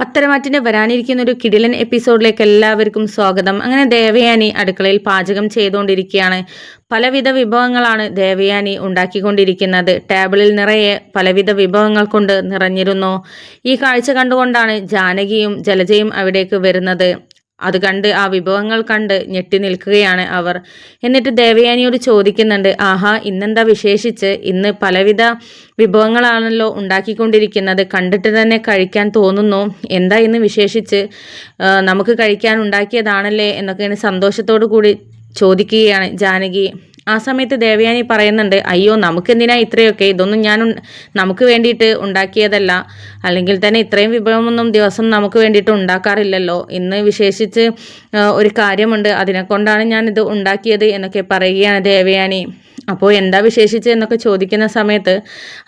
പത്തരമാറ്റിന് വരാനിരിക്കുന്ന ഒരു കിടിലൻ എപ്പിസോഡിലേക്ക് എല്ലാവർക്കും സ്വാഗതം. അങ്ങനെ ദേവയാനി അടുക്കളയിൽ പാചകം ചെയ്തുകൊണ്ടിരിക്കുകയാണ്. പലവിധ വിഭവങ്ങളാണ് ദേവയാനി ഉണ്ടാക്കിക്കൊണ്ടിരിക്കുന്നത്. ടേബിളിൽ നിറയെ പലവിധ വിഭവങ്ങൾ കൊണ്ട് നിറഞ്ഞിരുന്നു. ഈ കാഴ്ച കണ്ടുകൊണ്ടാണ് ജാനകിയും ജലജയും അവിടേക്ക് വരുന്നത്. അത് കണ്ട് ആ വിഭവങ്ങൾ കണ്ട് ഞെട്ടി നിൽക്കുകയാണ് അവർ. എന്നിട്ട് ദേവയാനിയോട് ചോദിക്കുന്നുണ്ട് ആഹാ ഇന്നെന്താ വിശേഷിച്ച്? ഇന്ന് പലവിധ വിഭവങ്ങളാണല്ലോ ഉണ്ടാക്കിക്കൊണ്ടിരിക്കുന്നത്. കണ്ടിട്ട് തന്നെ കഴിക്കാൻ തോന്നുന്നു. എന്താ ഇന്ന് വിശേഷിച്ച്? നമുക്ക് കഴിക്കാൻ ഉണ്ടാക്കിയതാണല്ലേ? എന്നൊക്കെയാണ് സന്തോഷത്തോടു കൂടി ചോദിക്കുകയാണ് ജാനകി. ആ സമയത്ത് ദേവയാനി പറയുന്നുണ്ട് അയ്യോ നമുക്കെന്തിനാ ഇത്രയൊക്കെ? ഇതൊന്നും ഞാൻ നമുക്ക് വേണ്ടിയിട്ട് ഉണ്ടാക്കിയതല്ല. അല്ലെങ്കിൽ തന്നെ ഇത്രയും വിഭവമൊന്നും ദിവസം നമുക്ക് വേണ്ടിയിട്ട് ഉണ്ടാക്കാറില്ലല്ലോ. ഇന്ന് വിശേഷിച്ച് ഒരു കാര്യമുണ്ട്. അതിനെ കൊണ്ടാണ് ഞാൻ ഇത് ഉണ്ടാക്കിയത് എന്നൊക്കെ പറയുകയാണ് ദേവയാനി. അപ്പോൾ എന്താ വിശേഷിച്ച് എന്നൊക്കെ ചോദിക്കുന്ന സമയത്ത്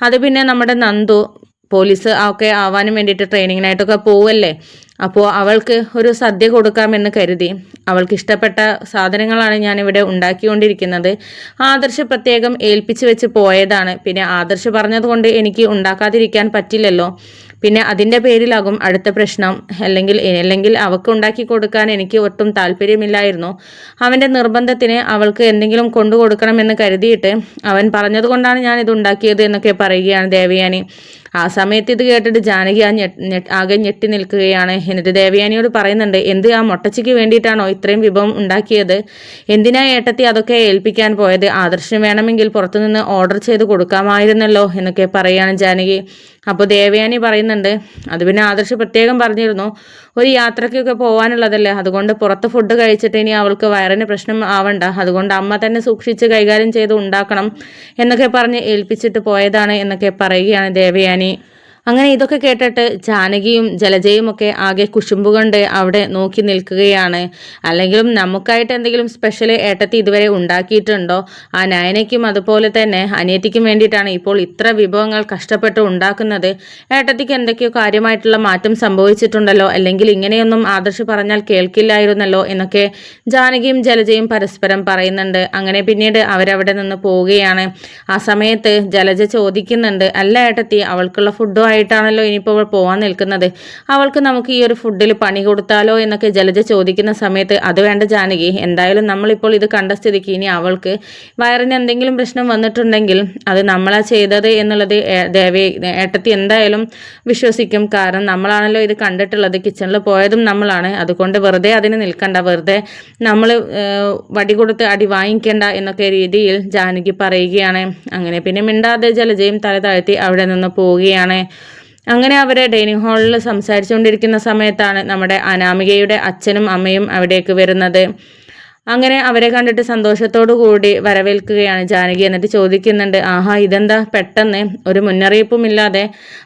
അത് പിന്നെ നമ്മുടെ നന്ദു പോലീസ് ഒക്കെ ആവാനും വേണ്ടിയിട്ട് ട്രെയിനിങ്ങിനായിട്ടൊക്കെ പോവല്ലേ? അപ്പോൾ അവൾക്ക് ഒരു സദ്യ കൊടുക്കാമെന്ന് കരുതി. അവൾക്ക് ഇഷ്ടപ്പെട്ട സാധനങ്ങളാണ് ഞാനിവിടെ ഉണ്ടാക്കിക്കൊണ്ടിരിക്കുന്നത്. ആദർശ പ്രത്യേകം ഏൽപ്പിച്ചു വെച്ച് പോയതാണ്. പിന്നെ ആദർശ് പറഞ്ഞതുകൊണ്ട് എനിക്ക് ഉണ്ടാക്കാതിരിക്കാൻ പറ്റില്ലല്ലോ. പിന്നെ അതിന്റെ പേരിലാകും അടുത്ത പ്രശ്നം. അല്ലെങ്കിൽ അല്ലെങ്കിൽ അവൾക്ക് ഉണ്ടാക്കി കൊടുക്കാൻ എനിക്ക് ഒട്ടും താല്പര്യമില്ലായിരുന്നു. അവന്റെ നിർബന്ധത്തിന് അവൾക്ക് എന്തെങ്കിലും കൊണ്ടു കൊടുക്കണമെന്ന് കരുതിയിട്ട് അവൻ പറഞ്ഞതുകൊണ്ടാണ് ഞാൻ ഇത് ഉണ്ടാക്കിയത് എന്നൊക്കെ പറയുകയാണ് ദേവയാനി. ആ സമയത്ത് ഇത് കേട്ടിട്ട് ജാനകി ആ ആകെ ഞെട്ടി നിൽക്കുകയാണ്. എന്നിട്ട് ദേവയാനിയോട് പറയുന്നുണ്ട് എന്ത് ആ മൊട്ടച്ചിക്ക് വേണ്ടിയിട്ടാണോ ഇത്രയും വിഭവം ഉണ്ടാക്കിയത്? എന്തിനാ ഏട്ടത്തി അതൊക്കെ ഏൽപ്പിക്കാൻ പോയത്? ആദർശം വേണമെങ്കിൽ പുറത്തുനിന്ന് ഓർഡർ ചെയ്ത് കൊടുക്കാമായിരുന്നല്ലോ എന്നൊക്കെ പറയുകയാണ് ജാനകി. അപ്പോൾ ദേവയാനി പറയുന്നുണ്ട് അത് പിന്നെ ആദർശ് പ്രത്യേകം പറഞ്ഞിരുന്നു. ഒരു യാത്രയ്ക്കൊക്കെ പോകാനുള്ളതല്ലേ അതുകൊണ്ട് പുറത്ത് ഫുഡ് കഴിച്ചിട്ട് ഇനി അവൾക്ക് വയറിന് പ്രശ്നം ആവണ്ട. അതുകൊണ്ട് അമ്മ തന്നെ സൂക്ഷിച്ച് കൈകാര്യം ചെയ്ത് ഉണ്ടാക്കണം എന്നൊക്കെ പറഞ്ഞ് ഏൽപ്പിച്ചിട്ട് പോയതാണ് എന്നൊക്കെ പറയുകയാണ് ദേവയാനി. కానీ അങ്ങനെ ഇതൊക്കെ കേട്ടിട്ട് ജാനകിയും ജലജയും ഒക്കെ ആകെ കുശുമ്പുകൊണ്ട് അവിടെ നോക്കി നിൽക്കുകയാണ്. അല്ലെങ്കിലും നമുക്കായിട്ട് എന്തെങ്കിലും സ്പെഷ്യൽ ഏട്ടത്തി ഇതുവരെ ഉണ്ടാക്കിയിട്ടുണ്ടോ? ആ നയനയ്ക്കും അതുപോലെ തന്നെ അനിയത്തിക്കും വേണ്ടിയിട്ടാണ് ഇപ്പോൾ ഇത്ര വിഭവങ്ങൾ കഷ്ടപ്പെട്ട് ഉണ്ടാക്കുന്നത്. ഏട്ടത്തിക്ക് എന്തൊക്കെയോ കാര്യമായിട്ടുള്ള മാറ്റം സംഭവിച്ചിട്ടുണ്ടല്ലോ? അല്ലെങ്കിൽ ഇങ്ങനെയൊന്നും ആദർശ് പറഞ്ഞാൽ കേൾക്കില്ലായിരുന്നല്ലോ? എന്നൊക്കെ ജാനകിയും ജലജയും പരസ്പരം പറയുന്നുണ്ട്. അങ്ങനെ പിന്നീട് അവരവിടെ നിന്ന് പോവുകയാണ്. ആ സമയത്ത് ജലജ ചോദിക്കുന്നുണ്ട് അല്ല ഏട്ടത്തി അവൾക്കുള്ള ഫുഡും ആയിട്ടാണല്ലോ ഇനിയിപ്പോൾ അവൾ പോകാൻ നിൽക്കുന്നത്. അവൾക്ക് നമുക്ക് ഈ ഒരു ഫുഡിൽ പണി കൊടുത്താലോ എന്നൊക്കെ ജലജ ചോദിക്കുന്ന സമയത്ത് അത് വേണ്ട ജാനകി എന്തായാലും നമ്മളിപ്പോൾ ഇത് കണ്ട സ്ഥിതിക്ക് ഇനി അവൾക്ക് വയറിന് എന്തെങ്കിലും പ്രശ്നം വന്നിട്ടുണ്ടെങ്കിൽ അത് നമ്മളാ ചെയ്തത് എന്നുള്ളത് ദേവി ഏട്ടത്തി എന്തായാലും വിശ്വസിക്കും. കാരണം നമ്മളാണല്ലോ ഇത് കണ്ടിട്ടുള്ളത്. കിച്ചണിൽ പോയതും നമ്മളാണ്. അതുകൊണ്ട് വെറുതെ അതിന് നിൽക്കണ്ട. വെറുതെ നമ്മൾ വടി കൊടുത്ത് അടി വാങ്ങിക്കേണ്ട എന്നൊക്കെ രീതിയിൽ ജാനകി പറയുകയാണ്. അങ്ങനെ പിന്നെ മിണ്ടാതെ ജലജയും തല താഴ്ത്തി അവിടെ നിന്ന് പോവുകയാണ്. അങ്ങനെ അവരെ ഡൈനിങ് ഹാളിൽ സംസാരിച്ചുകൊണ്ടിരിക്കുന്ന സമയത്താണ് നമ്മുടെ അനാമികയുടെ അച്ഛനും അമ്മയും അവിടേക്ക് വരുന്നത്. അങ്ങനെ അവരെ കണ്ടിട്ട് സന്തോഷത്തോടു കൂടി വരവേൽക്കുകയാണ് ജാനകി എന്നിട്ട് ചോദിക്കുന്നുണ്ട് ആഹാ ഇതെന്താ? പെട്ടെന്ന്? ഒരു മുന്നറിയിപ്പും ഇല്ലാതെ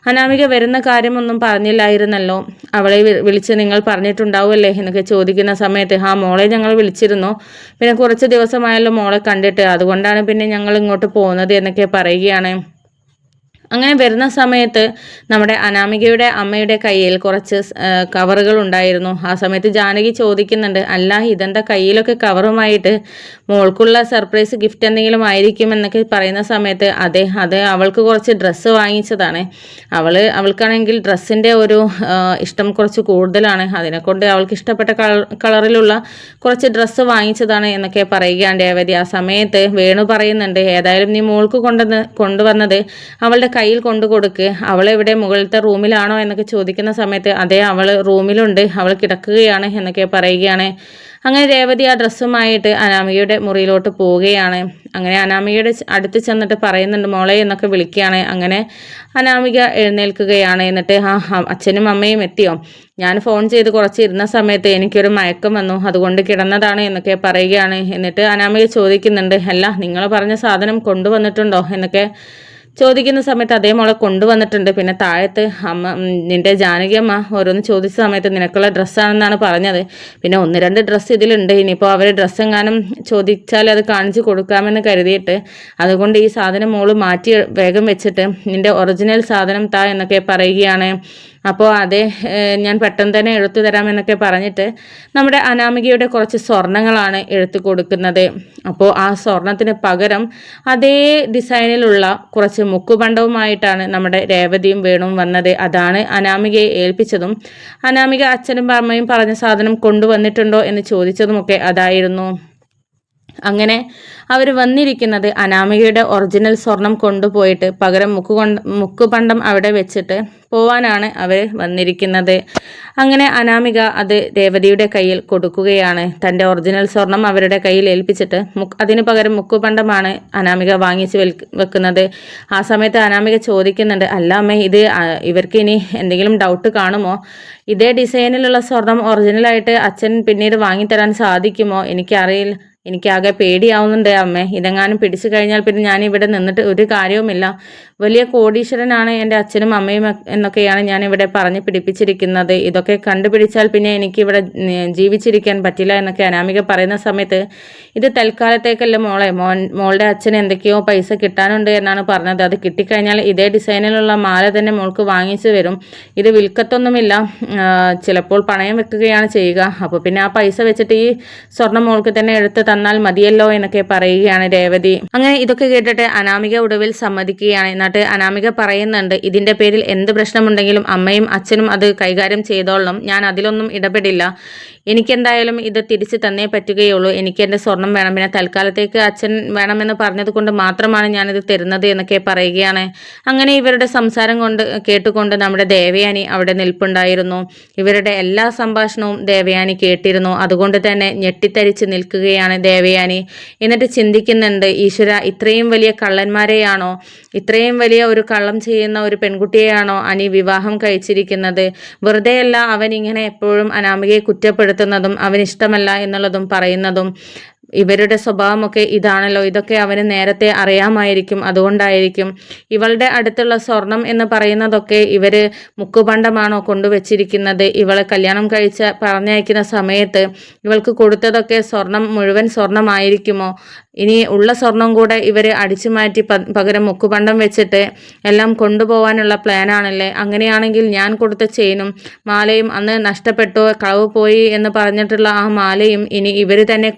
അനാമിക വരുന്ന കാര്യമൊന്നും പറഞ്ഞില്ലായിരുന്നല്ലോ. അവളെ വിളിച്ച് നിങ്ങൾ പറഞ്ഞിട്ടുണ്ടാവുമല്ലേ? എന്നൊക്കെ ചോദിക്കുന്ന സമയത്ത് ആ മോളെ ഞങ്ങൾ വിളിച്ചിരുന്നു. പിന്നെ കുറച്ച് ദിവസമായല്ലോ മോളെ കണ്ടിട്ട്. അതുകൊണ്ടാണ് പിന്നെ ഞങ്ങൾ ഇങ്ങോട്ട് പോകുന്നത് എന്നൊക്കെ പറയുകയാണ്. അങ്ങനെ വരുന്ന സമയത്ത് നമ്മുടെ അനാമികയുടെ അമ്മയുടെ കയ്യിൽ കുറച്ച് കവറുകൾ ഉണ്ടായിരുന്നു. ആ സമയത്ത് ജാനകി ചോദിക്കുന്നുണ്ട് അല്ല ഇതെന്താ കയ്യിലൊക്കെ കവറുമായിട്ട് മോൾക്കുള്ള സർപ്രൈസ് ഗിഫ്റ്റ് എന്തെങ്കിലും ആയിരിക്കും? എന്നൊക്കെ പറയുന്ന സമയത്ത് അതെ അത് അവൾക്ക് കുറച്ച് ഡ്രസ്സ് വാങ്ങിച്ചതാണ്. അവൾ അവൾക്കാണെങ്കിൽ ഡ്രസ്സിന്റെ ഒരു ഇഷ്ടം കുറച്ച് കൂടുതലാണ്. അതിനെക്കൊണ്ട് അവൾക്ക് ഇഷ്ടപ്പെട്ട കളറിലുള്ള കുറച്ച് ഡ്രസ്സ് വാങ്ങിച്ചതാണ് എന്നൊക്കെ പറയുകയാണ് രേവതി. ആ സമയത്ത് വേണു പറയുന്നുണ്ട് ഏതായാലും നീ മോൾക്ക് കൊണ്ടുവന്ന് കൊണ്ടുവന്നത് അവളുടെ കയ്യിൽ കൊണ്ടു കൊടുക്ക്. അവൾ എവിടെ മുകളിലത്തെ റൂമിലാണോ എന്നൊക്കെ ചോദിക്കുന്ന സമയത്ത് അതേ അവൾ റൂമിലുണ്ട്. അവൾ കിടക്കുകയാണ് എന്നൊക്കെ പറയുകയാണ്. അങ്ങനെ രേവതി ആ ഡ്രസ്സുമായിട്ട് അനാമികയുടെ മുറിയിലോട്ട് പോവുകയാണ്. അങ്ങനെ അനാമികയുടെ അടുത്ത് ചെന്നിട്ട് പറയുന്നുണ്ട് മോളെ എന്നൊക്കെ വിളിക്കുകയാണ്. അങ്ങനെ അനാമിക എഴുന്നേൽക്കുകയാണ്. എന്നിട്ട് ആ അച്ഛനും അമ്മയും എത്തിയോ? ഞാൻ ഫോൺ ചെയ്ത് കുറച്ച് ഇരുന്ന സമയത്ത് എനിക്കൊരു മയക്കം വന്നു. അതുകൊണ്ട് കിടന്നതാണ് എന്നൊക്കെ പറയുകയാണ്. എന്നിട്ട് അനാമിക ചോദിക്കുന്നുണ്ട് അല്ല നിങ്ങൾ പറഞ്ഞ സാധനം കൊണ്ടുവന്നിട്ടുണ്ടോ? എന്നൊക്കെ ചോദിക്കുന്ന സമയത്ത് അതേ മോളെ കൊണ്ടുവന്നിട്ടുണ്ട്. പിന്നെ താഴത്ത് അമ്മ നിന്റെ ജാനകി അമ്മ ഓരോന്ന് ചോദിച്ച സമയത്ത് നിനക്കുള്ള ഡ്രസ്സാണെന്നാണ് പറഞ്ഞത്. പിന്നെ ഒന്ന് രണ്ട് ഡ്രസ്സ് ഇതിലുണ്ട്. ഇനിയിപ്പോൾ അവർ ഡ്രസ്സ് എങ്ങാനും ചോദിച്ചാൽ അത് കാണിച്ചു കൊടുക്കാമെന്ന് കരുതിയിട്ട് അതുകൊണ്ട് ഈ സാധനം മോൾ മാറ്റി വേഗം വെച്ചിട്ട് നിന്റെ ഒറിജിനൽ സാധനം താ എന്നൊക്കെ പറയുകയാണ്. അപ്പോൾ അതേ ഞാൻ പെട്ടെന്ന് തന്നെ എഴുത്തു തരാമെന്നൊക്കെ പറഞ്ഞിട്ട് നമ്മുടെ അനാമികയുടെ കുറച്ച് സ്വർണങ്ങളാണ് എടുത്തു കൊടുക്കുന്നത്. അപ്പോൾ ആ സ്വർണത്തിന് പകരം അതേ ഡിസൈനിലുള്ള കുറച്ച് മുക്കുപണ്ടവുമായിട്ടാണ് നമ്മുടെ രേവതിയും വേണുവും വന്നത്. അതാണ് അനാമികയെ ഏൽപ്പിച്ചതും. അനാമിക അച്ഛനും അമ്മയും പറഞ്ഞ സാധനം കൊണ്ടുവന്നിട്ടുണ്ടോ എന്ന് ചോദിച്ചതുമൊക്കെ അതായിരുന്നു. അങ്ങനെ അവർ വന്നിരിക്കുന്നത് അനാമികയുടെ ഒറിജിനൽ സ്വർണം കൊണ്ടുപോയിട്ട് പകരം മുക്ക് കൊണ്ട് മുക്കുപണ്ടം അവിടെ വെച്ചിട്ട് പോവാനാണ് അവർ വന്നിരിക്കുന്നത്. അങ്ങനെ അനാമിക അത് രേവതിയുടെ കയ്യിൽ കൊടുക്കുകയാണ്. തന്റെ ഒറിജിനൽ സ്വർണം അവരുടെ കയ്യിൽ ഏൽപ്പിച്ചിട്ട് മുക്ക് അതിന് പകരം മുക്കുപണ്ടമാണ് അനാമിക വാങ്ങിച്ച് വെക്കുന്നത്. ആ സമയത്ത് അനാമിക ചോദിക്കുന്നുണ്ട് അല്ല അമ്മേ ഇത് ഇവർക്ക് ഇനി എന്തെങ്കിലും ഡൗട്ട് കാണുമോ? ഇതേ ഡിസൈനിലുള്ള സ്വർണം ഒറിജിനലായിട്ട് അച്ഛൻ പിന്നീട് വാങ്ങിത്തരാൻ സാധിക്കുമോ? എനിക്കറിയില്ല. എനിക്കാകെ പേടിയാവുന്നുണ്ട് അമ്മേ. ഇതെങ്ങാനും പിടിച്ചു കഴിഞ്ഞാൽ പിന്നെ ഞാൻ ഇവിടെ നിന്നിട്ട് ഒരു കാര്യവുമില്ല. വലിയ കോടീശ്വരനാണ് എന്റെ അച്ഛനും അമ്മയും എന്നൊക്കെയാണ് ഞാൻ ഇവിടെ പറഞ്ഞ് പിടിപ്പിച്ചിരിക്കുന്നത്. ഇതൊക്കെ കണ്ടുപിടിച്ചാൽ പിന്നെ എനിക്ക് ഇവിടെ ജീവിച്ചിരിക്കാൻ പറ്റില്ല എന്നൊക്കെ അനാമിക പറയുന്ന സമയത്ത് ഇത് തൽക്കാലത്തേക്കല്ല മോളെ മോൻ മോളുടെ അച്ഛൻ എന്തൊക്കെയോ പൈസ കിട്ടാനുണ്ട് എന്നാണ് പറഞ്ഞത്. അത് കിട്ടിക്കഴിഞ്ഞാൽ ഇതേ ഡിസൈനിലുള്ള മാല തന്നെ മോൾക്ക് വാങ്ങിച്ചു വരും ഇത് വിൽക്കത്തൊന്നുമില്ല. ചിലപ്പോൾ പണയം വെക്കുകയാണ് ചെയ്യുക. അപ്പോൾ പിന്നെ ആ പൈസ വെച്ചിട്ട് ഈ സ്വർണം മോൾക്ക് തന്നെ എടുത്ത് തന്നാൽ മതിയല്ലോ എന്നൊക്കെ പറയുകയാണ് രേവതി. അങ്ങനെ ഇതൊക്കെ കേട്ടിട്ട് അനാമിക ഒടുവിൽ സമ്മതിക്കുകയാണ്. എന്നിട്ട് അനാമിക പറയുന്നുണ്ട് ഇതിന്റെ പേരിൽ എന്ത് പ്രശ്നമുണ്ടെങ്കിലും അമ്മയും അച്ഛനും അത് കൈകാര്യം ചെയ്തോളണം ഞാൻ അതിലൊന്നും ഇടപെടില്ല. എനിക്കെന്തായാലും ഇത് തിരിച്ചു തന്നേ പറ്റുകയുള്ളൂ. എനിക്ക് എന്റെ സ്വർണം വേണം. പിന്നെ തൽക്കാലത്തേക്ക് അച്ഛൻ വേണമെന്ന് പറഞ്ഞത് കൊണ്ട് മാത്രമാണ് ഞാനിത് തരുന്നത് എന്നൊക്കെ പറയുകയാണ്. അങ്ങനെ ഇവരുടെ സംസാരം കൊണ്ട് കേട്ടുകൊണ്ട് നമ്മുടെ ദേവയാനി അവിടെ നിൽപ്പുണ്ടായിരുന്നു. ഇവരുടെ എല്ലാ സംഭാഷണവും ദേവയാനി കേട്ടിരുന്നു. അതുകൊണ്ട് തന്നെ ഞെട്ടിത്തരിച്ച് നിൽക്കുകയാണ് ദേവയാനി. എന്നിട്ട് ചിന്തിക്കുന്നുണ്ട് ഈശ്വര ഇത്രയും വലിയ കള്ളന്മാരെയാണോ? ഇത്രയും വലിയ ഒരു കള്ളം ചെയ്യുന്ന ഒരു പെൺകുട്ടിയെയാണോ അനി വിവാഹം കഴിച്ചിരിക്കുന്നത്? വെറുതെയല്ല അവൻ ഇങ്ങനെ എപ്പോഴും അനാമികയെ കുറ്റപ്പെടുത്തുന്നതും അവനിഷ്ടമല്ല എന്നുള്ളതും പറയുന്നതും. ഇവരുടെ സ്വഭാവമൊക്കെ ഇതാണല്ലോ. ഇതൊക്കെ അവന് നേരത്തെ അറിയാമായിരിക്കും. അതുകൊണ്ടായിരിക്കും ഇവളുടെ അടുത്തുള്ള സ്വർണം എന്ന് പറയുന്നതൊക്കെ ഇവർ മുക്കുപണ്ടമാണോ കൊണ്ടുവച്ചിരിക്കുന്നത്? ഇവളെ കല്യാണം കഴിച്ച പറഞ്ഞയക്കുന്ന സമയത്ത് ഇവൾക്ക് കൊടുത്തതൊക്കെ സ്വർണം മുഴുവൻ സ്വർണമായിരിക്കുമോ? ഇനി ഉള്ള സ്വർണം കൂടെ ഇവർ അടിച്ചു മാറ്റി പകരം മുക്കുപണ്ടം വെച്ചിട്ട് എല്ലാം കൊണ്ടുപോകാനുള്ള പ്ലാനാണല്ലേ അങ്ങനെയാണെങ്കിൽ ഞാൻ കൊടുത്ത ചെയിനും മാലയും അന്ന് നഷ്ടപ്പെട്ടു കളവ് പോയി എന്ന് പറഞ്ഞിട്ടുള്ള ആ മാലയും ഇനി ഇവർ തന്നെ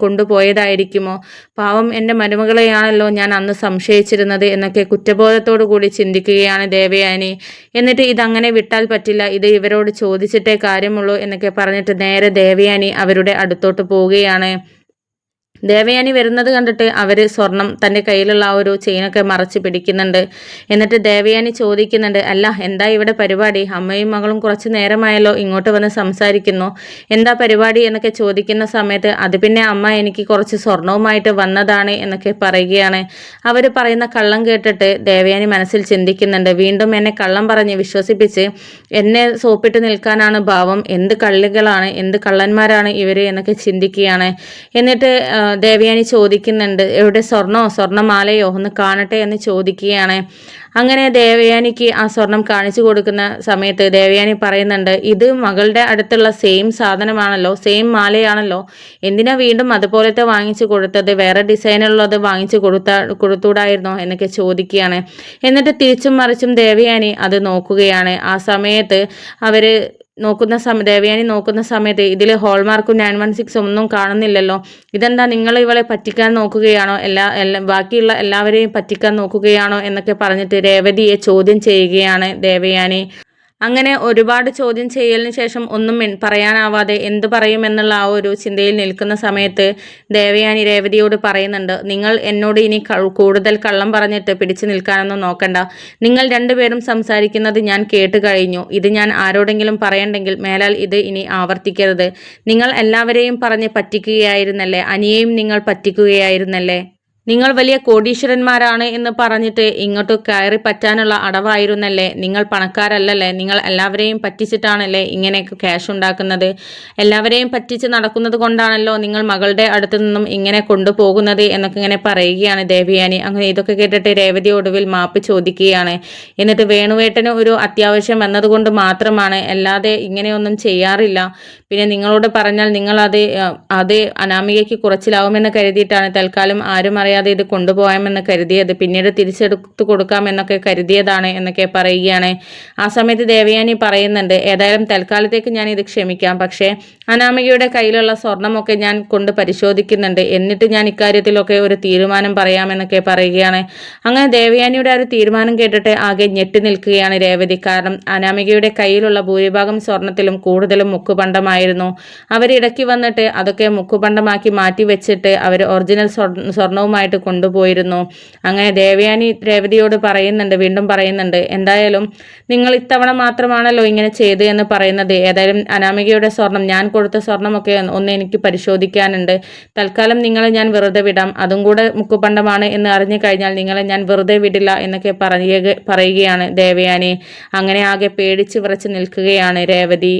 കൊണ്ടുപോയതായിരിക്കുമോ പാവം എന്റെ മരുമകളെയാണല്ലോ ഞാൻ അന്ന് സംശയിച്ചിരുന്നത് എന്നൊക്കെ കുറ്റബോധത്തോടു കൂടി ചിന്തിക്കുകയാണ് ദേവയാനി. എന്നിട്ട് ഇതങ്ങനെ വിട്ടാൽ പറ്റില്ല. ഇത് ഇവരോട് ചോദിച്ചിട്ടേ കാര്യമുള്ളൂ എന്നൊക്കെ പറഞ്ഞിട്ട് നേരെ ദേവയാനി അവരുടെ അടുത്തോട്ട് പോവുകയാണ്. ദേവയാനി വരുന്നത് കണ്ടിട്ട് അവർ സ്വർണം തന്റെ കയ്യിലുള്ള ആ ഒരു ചെയിനൊക്കെ മറച്ച് പിടിക്കുന്നുണ്ട്. എന്നിട്ട് ദേവയാനി ചോദിക്കുന്നുണ്ട് അല്ല എന്താ ഇവിടെ പരിപാടി? അമ്മയും മകളും കുറച്ച് നേരമായല്ലോ ഇങ്ങോട്ട് വന്ന് സംസാരിക്കുന്നു. എന്താ പരിപാടി? എന്നൊക്കെ ചോദിക്കുന്ന സമയത്ത് അത് പിന്നെ അമ്മ എനിക്ക് കുറച്ച് സ്വർണവുമായിട്ട് വന്നതാണ് എന്നൊക്കെ പറയുകയാണ്. അവർ പറയുന്ന കള്ളം കേട്ടിട്ട് ദേവയാനി മനസ്സിൽ ചിന്തിക്കുന്നുണ്ട്. വീണ്ടും എന്നെ കള്ളം പറഞ്ഞ് വിശ്വസിപ്പിച്ച് എന്നെ സോപ്പിട്ട് നിൽക്കാനാണ് ഭാവം. എന്ത് കള്ളികളാണ് എന്ത് കള്ളന്മാരാണ് ഇവർ എന്നൊക്കെ ചിന്തിക്കുകയാണ്. എന്നിട്ട് ദേവയാനി ചോദിക്കുന്നുണ്ട് എവിടെ സ്വർണമോ സ്വർണമാലയോ ഒന്ന് കാണട്ടെ എന്ന് ചോദിക്കുകയാണ്. അങ്ങനെ ദേവയാനിക്ക് ആ സ്വർണം കാണിച്ചു കൊടുക്കുന്ന സമയത്ത് ദേവയാനി പറയുന്നുണ്ട് ഇത് മകളുടെ അടുത്തുള്ള സെയിം സാധനമാണല്ലോ സെയിം മാലയാണല്ലോ. എന്തിനാ വീണ്ടും അതുപോലത്തെ വാങ്ങിച്ചു കൊടുത്തത്? വേറെ ഡിസൈനുള്ളത് വാങ്ങിച്ചു കൊടുത്ത കൊടുത്തൂടായിരുന്നോ? എന്നൊക്കെ ചോദിക്കുകയാണ്. എന്നിട്ട് തിരിച്ചും മറിച്ചും ദേവയാനി അത് നോക്കുകയാണ്. ആ സമയത്ത് അവർ നോക്കുന്ന സമയ ദേവയാനി നോക്കുന്ന സമയത്ത് ഇതിൽ ഹോൾമാർക്കും നയൻ വൺ സിക്സ് ഒന്നും കാണുന്നില്ലല്ലോ. ഇതെന്താ നിങ്ങൾ ഇവളെ പറ്റിക്കാൻ നോക്കുകയാണോ? എല്ലാ എല്ലാ ബാക്കിയുള്ള എല്ലാവരെയും പറ്റിക്കാൻ നോക്കുകയാണോ? എന്നൊക്കെ പറഞ്ഞിട്ട് രേവതിയെ ചോദ്യം ചെയ്യുകയാണ് ദേവയാനി. അങ്ങനെ ഒരുപാട് ചോദ്യം ചെയ്യലിന് ശേഷം ഒന്നും പറയാനാവാതെ എന്ത് പറയുമെന്നുള്ള ആ ഒരു ചിന്തയിൽ നിൽക്കുന്ന സമയത്ത് ദേവയാനി രേവതിയോട് പറയുന്നുണ്ട് നിങ്ങൾ എന്നോട് ഇനി കൂടുതൽ കള്ളം പറഞ്ഞിട്ട് പിടിച്ചു നിൽക്കാനൊന്നും നോക്കണ്ട. നിങ്ങൾ രണ്ടുപേരും സംസാരിക്കുന്നത് ഞാൻ കേട്ട് കഴിഞ്ഞു. ഇത് ഞാൻ ആരോടെങ്കിലും പറയണ്ടെങ്കിൽ മേലാൽ ഇത് ഇനി ആവർത്തിക്കരുത്. നിങ്ങൾ എല്ലാവരെയും പറഞ്ഞ് പറ്റിക്കുകയായിരുന്നല്ലേ? അനിയെയും നിങ്ങൾ പറ്റിക്കുകയായിരുന്നല്ലേ? നിങ്ങൾ വലിയ കോടീശ്വരന്മാരാണ് എന്ന് പറഞ്ഞിട്ട് ഇങ്ങോട്ട് കയറി പറ്റാനുള്ള അടവായിരുന്നല്ലേ? നിങ്ങൾ പണക്കാരല്ലല്ലേ? നിങ്ങൾ എല്ലാവരെയും പറ്റിച്ചിട്ടാണല്ലേ ഇങ്ങനെയൊക്കെ ക്യാഷ് ഉണ്ടാക്കുന്നത്? എല്ലാവരെയും പറ്റിച്ച് നടക്കുന്നത് കൊണ്ടാണല്ലോ നിങ്ങൾ മകളുടെ അടുത്ത് നിന്നും ഇങ്ങനെ കൊണ്ടുപോകുന്നത് എന്നൊക്കെ ഇങ്ങനെ പറയുകയാണ് ദേവിയാനി. അങ്ങനെ ഇതൊക്കെ കേട്ടിട്ട് രേവതി ഒടുവിൽ മാപ്പ് ചോദിക്കുകയാണ്. എന്നിട്ട് വേണുവേട്ടന് ഒരു അത്യാവശ്യം വന്നതുകൊണ്ട് മാത്രമാണ്. അല്ലാതെ ഇങ്ങനെയൊന്നും ചെയ്യാറില്ല. പിന്നെ നിങ്ങളോട് പറഞ്ഞാൽ നിങ്ങൾ അത് അത് അനാമികയ്ക്ക് കുറച്ചിലാവുമെന്ന് കരുതിയിട്ടാണ്. തൽക്കാലം ആരും അറിയാതെ പറയാതെ ഇത് കൊണ്ടുപോകാമെന്ന് കരുതിയത്. പിന്നീട് തിരിച്ചെടുത്തു കൊടുക്കാമെന്നൊക്കെ കരുതിയതാണ് എന്നൊക്കെ പറയുകയാണ്. ആ സമയത്ത് ദേവയാനി പറയുന്നുണ്ട് ഏതായാലും തൽക്കാലത്തേക്ക് ഞാൻ ഇത് ക്ഷമിക്കാം. പക്ഷേ അനാമികയുടെ കയ്യിലുള്ള സ്വർണമൊക്കെ ഞാൻ കൊണ്ട് പരിശോധിക്കുന്നുണ്ട്. എന്നിട്ട് ഞാൻ ഇക്കാര്യത്തിലൊക്കെ ഒരു തീരുമാനം പറയാമെന്നൊക്കെ പറയുകയാണ്. അങ്ങനെ ദേവയാനിയുടെ ആ ഒരു തീരുമാനം കേട്ടിട്ട് ആകെ ഞെട്ടി നിൽക്കുകയാണ് രേവതി. കാരണം അനാമികയുടെ കയ്യിലുള്ള ഭൂരിഭാഗം സ്വർണത്തിലും കൂടുതലും മുക്കുപണ്ടമായിരുന്നു. അവരിടയ്ക്ക് വന്നിട്ട് അതൊക്കെ മുക്കുപണ്ടമാക്കി മാറ്റി വെച്ചിട്ട് അവർ ഒറിജിനൽ സ്വർണവുമായിട്ട് കൊണ്ടുപോയിരുന്നു. അങ്ങനെ ദേവയാനി രേവതിയോട് പറയുന്നുണ്ട് വീണ്ടും പറയുന്നുണ്ട് എന്തായാലും നിങ്ങൾ ഇത്തവണ മാത്രമാണല്ലോ ഇങ്ങനെ ചെയ്തു എന്ന് പറയുന്നത്. ഏതായാലും അനാമികയുടെ സ്വർണം ഞാൻ കൊടുത്ത സ്വർണമൊക്കെ ഒന്ന് എനിക്ക് പരിശോധിക്കാനുണ്ട്. തൽക്കാലം നിങ്ങളെ ഞാൻ വെറുതെ വിടാം. അതും കൂടെ മുക്കുപണ്ടമാണ് എന്ന് അറിഞ്ഞു കഴിഞ്ഞാൽ നിങ്ങളെ ഞാൻ വെറുതെ വിടില്ല എന്നൊക്കെ പറയുക പറയുകയാണ് ദേവയാനി. അങ്ങനെ ആകെ പേടിച്ച് വിറച്ച് നിൽക്കുകയാണ് രേവതി.